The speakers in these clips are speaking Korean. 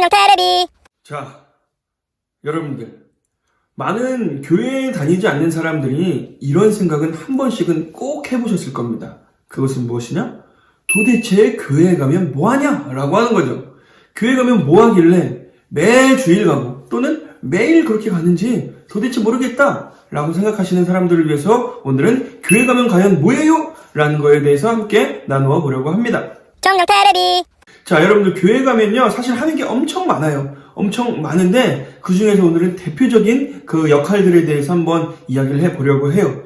정령 테레비 자, 여러분들. 많은 교회에 다니지 않는 사람들이 이런 생각은 한 번씩은 꼭 해보셨을 겁니다. 그것은 무엇이냐? 도대체 교회에 가면 뭐하냐? 라고 하는 거죠. 교회 가면 뭐 하길래 매 주일 가고 또는 매일 그렇게 가는지 도대체 모르겠다. 라고 생각하시는 사람들을 위해서 오늘은 교회 가면 과연 뭐예요? 라는 거에 대해서 함께 나누어 보려고 합니다. 정령 테레비 자, 여러분들 교회 가면요, 사실 하는 게 엄청 많아요. 엄청 많은데 그 중에서 오늘은 대표적인 그 역할들에 대해서 한번 이야기를 해 보려고 해요.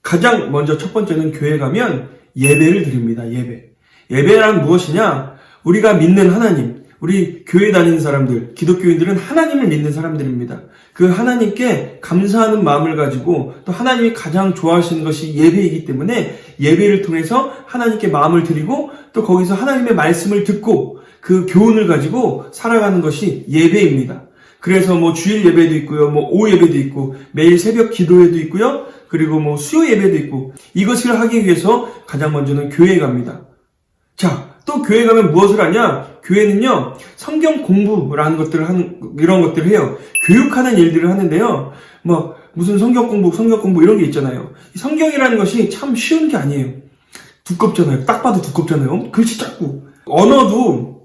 가장 먼저 첫 번째는 교회 가면 예배를 드립니다. 예배. 예배란 무엇이냐? 우리가 믿는 하나님, 우리 교회 다니는 사람들, 기독교인들은 하나님을 믿는 사람들입니다. 그 하나님께 감사하는 마음을 가지고 또 하나님이 가장 좋아하시는 것이 예배이기 때문에 예배를 통해서 하나님께 마음을 드리고 또 거기서 하나님의 말씀을 듣고 그 교훈을 가지고 살아가는 것이 예배입니다. 그래서 뭐 주일 예배도 있고요, 뭐 오후 예배도 있고 매일 새벽 기도회도 있고요, 그리고 뭐 수요 예배도 있고 이것을 하기 위해서 가장 먼저는 교회에 갑니다. 자, 또 교회 가면 무엇을 하냐? 교회는요, 성경 공부라는 것들을 하는, 이런 것들을 해요. 교육하는 일들을 하는데요. 뭐, 무슨 성경 공부, 성경 공부 이런 게 있잖아요. 이 성경이라는 것이 참 쉬운 게 아니에요. 두껍잖아요. 딱 봐도 두껍잖아요. 글씨 작고. 언어도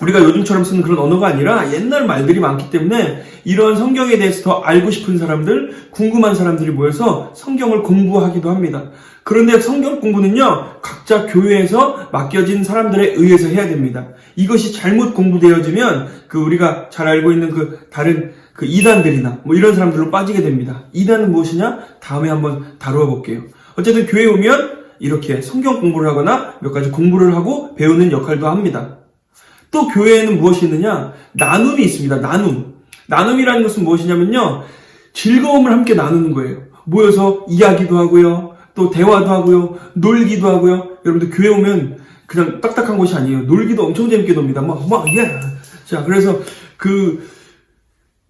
우리가 요즘처럼 쓰는 그런 언어가 아니라 옛날 말들이 많기 때문에 이런 성경에 대해서 더 알고 싶은 사람들, 궁금한 사람들이 모여서 성경을 공부하기도 합니다. 그런데 성경 공부는요, 각자 교회에서 맡겨진 사람들에 의해서 해야 됩니다. 이것이 잘못 공부되어지면 그 우리가 잘 알고 있는 그 다른 그 이단들이나 뭐 이런 사람들로 빠지게 됩니다. 이단은 무엇이냐? 다음에 한번 다루어 볼게요. 어쨌든 교회 에 오면 이렇게 성경 공부를 하거나 몇 가지 공부를 하고 배우는 역할도 합니다. 또 교회에는 무엇이 있느냐? 나눔이 있습니다. 나눔. 나눔이라는 것은 무엇이냐면요. 즐거움을 함께 나누는 거예요. 모여서 이야기도 하고요. 또 대화도 하고요. 놀기도 하고요. 여러분들 교회 오면 그냥 딱딱한 곳이 아니에요. 놀기도 엄청 재밌게 놉니다. 막, 막, 예. 자, 그래서 그,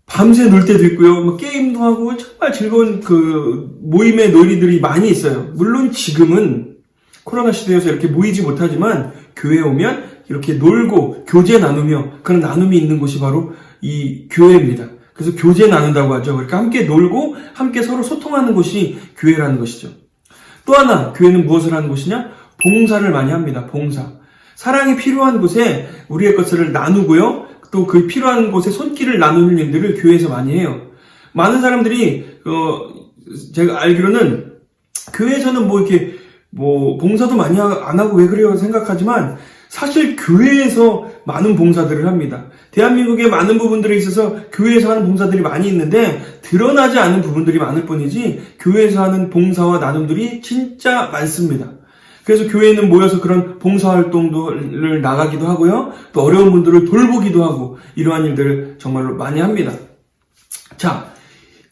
밤새 놀 때도 있고요. 뭐 게임도 하고 정말 즐거운 그 모임의 놀이들이 많이 있어요. 물론 지금은 코로나 시대여서 이렇게 모이지 못하지만 교회에 오면 이렇게 놀고 교제 나누며 그런 나눔이 있는 곳이 바로 이 교회입니다. 그래서 교제 나눈다고 하죠. 그러니까 함께 놀고 함께 서로 소통하는 곳이 교회라는 것이죠. 또 하나 교회는 무엇을 하는 곳이냐? 봉사를 많이 합니다. 봉사. 사랑이 필요한 곳에 우리의 것을 나누고요. 또 그 필요한 곳에 손길을 나누는 일들을 교회에서 많이 해요. 많은 사람들이 어 제가 알기로는 교회에서는 뭐 이렇게 뭐 봉사도 많이 하- 안 하고 왜 그래요 생각하지만 사실 교회에서 많은 봉사들을 합니다. 대한민국의 많은 부분들에 있어서 교회에서 하는 봉사들이 많이 있는데 드러나지 않은 부분들이 많을 뿐이지 교회에서 하는 봉사와 나눔들이 진짜 많습니다. 그래서 교회에는 모여서 그런 봉사활동을 나가기도 하고요. 또 어려운 분들을 돌보기도 하고 이러한 일들을 정말로 많이 합니다. 자,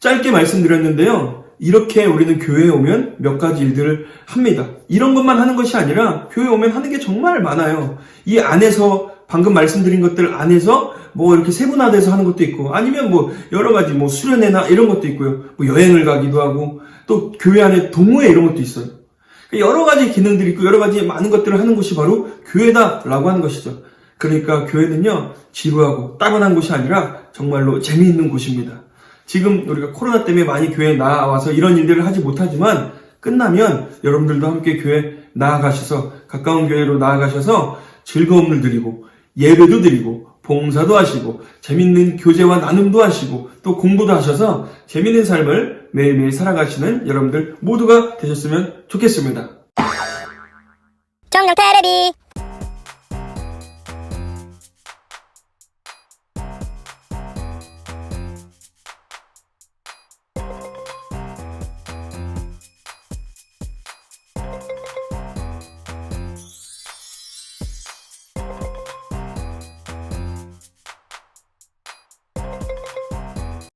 짧게 말씀드렸는데요. 이렇게 우리는 교회에 오면 몇 가지 일들을 합니다. 이런 것만 하는 것이 아니라 교회에 오면 하는 게 정말 많아요. 이 안에서 방금 말씀드린 것들 안에서 뭐 이렇게 세분화돼서 하는 것도 있고 아니면 뭐 여러 가지 뭐 수련회나 이런 것도 있고요. 뭐 여행을 가기도 하고 또 교회 안에 동호회 이런 것도 있어요. 여러 가지 기능들이 있고 여러 가지 많은 것들을 하는 곳이 바로 교회다라고 하는 것이죠. 그러니까 교회는요 지루하고 따분한 곳이 아니라 정말로 재미있는 곳입니다. 지금 우리가 코로나 때문에 많이 교회에 나와서 이런 일들을 하지 못하지만 끝나면 여러분들도 함께 교회 나아가셔서 가까운 교회로 나아가셔서 즐거움을 드리고 예배도 드리고 봉사도 하시고 재밌는 교제와 나눔도 하시고 또 공부도 하셔서 재밌는 삶을 매일매일 살아가시는 여러분들 모두가 되셨으면 좋겠습니다. 정령 테레비